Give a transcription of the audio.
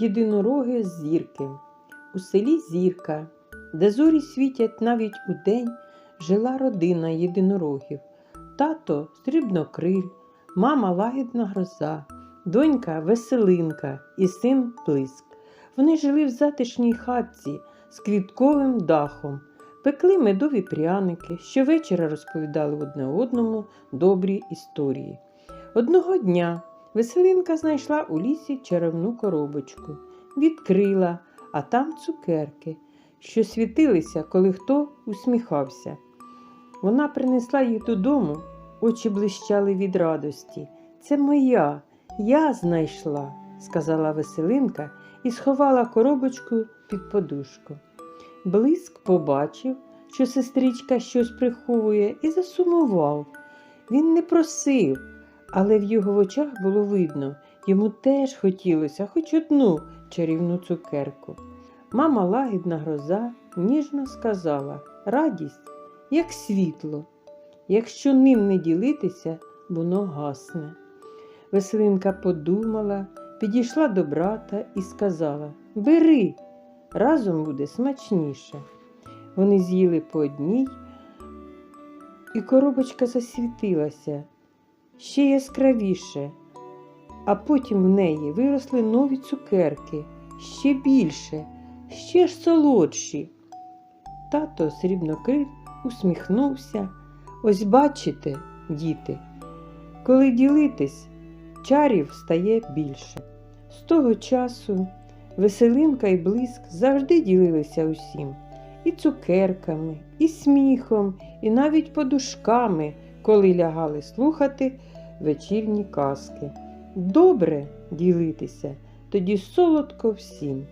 єдинороги зірки. У селі Зірка, де зорі світять навіть удень, жила родина єдинорогів. Тато срібнокриль, мама лагідна гроза, донька веселинка і син блиск. Вони жили в затишній хатці з квітковим дахом, пекли медові пряники, щовечора розповідали одне одному добрі історії. Одного дня Веселинка знайшла у лісі чарівну коробочку, відкрила, а там цукерки, що світилися, коли хто усміхався. Вона принесла їх додому, очі блищали від радості. Це моя, я знайшла, сказала Веселинка і сховала коробочку під подушку. Блиск побачив, що сестричка щось приховує, і засумував. Він не просив, але в його очах було видно, йому теж хотілося хоч одну чарівну цукерку. Мама лагідна гроза ніжно сказала радість, як світло. Якщо ним не ділитися, воно гасне. Веселинка подумала, підійшла до брата і сказала Бери, разом буде смачніше. Вони з'їли по одній, і коробочка засвітилася ще яскравіше, а потім в неї виросли нові цукерки, ще більше, ще ж солодші. Тато срібнокрив усміхнувся. Ось бачите, діти, коли ділитись, чарів стає більше. З того часу веселинка і блиск завжди ділилися усім і цукерками, і сміхом, і навіть подушками, коли лягали слухати вечірні казки. Добре ділитися, тоді солодко всім.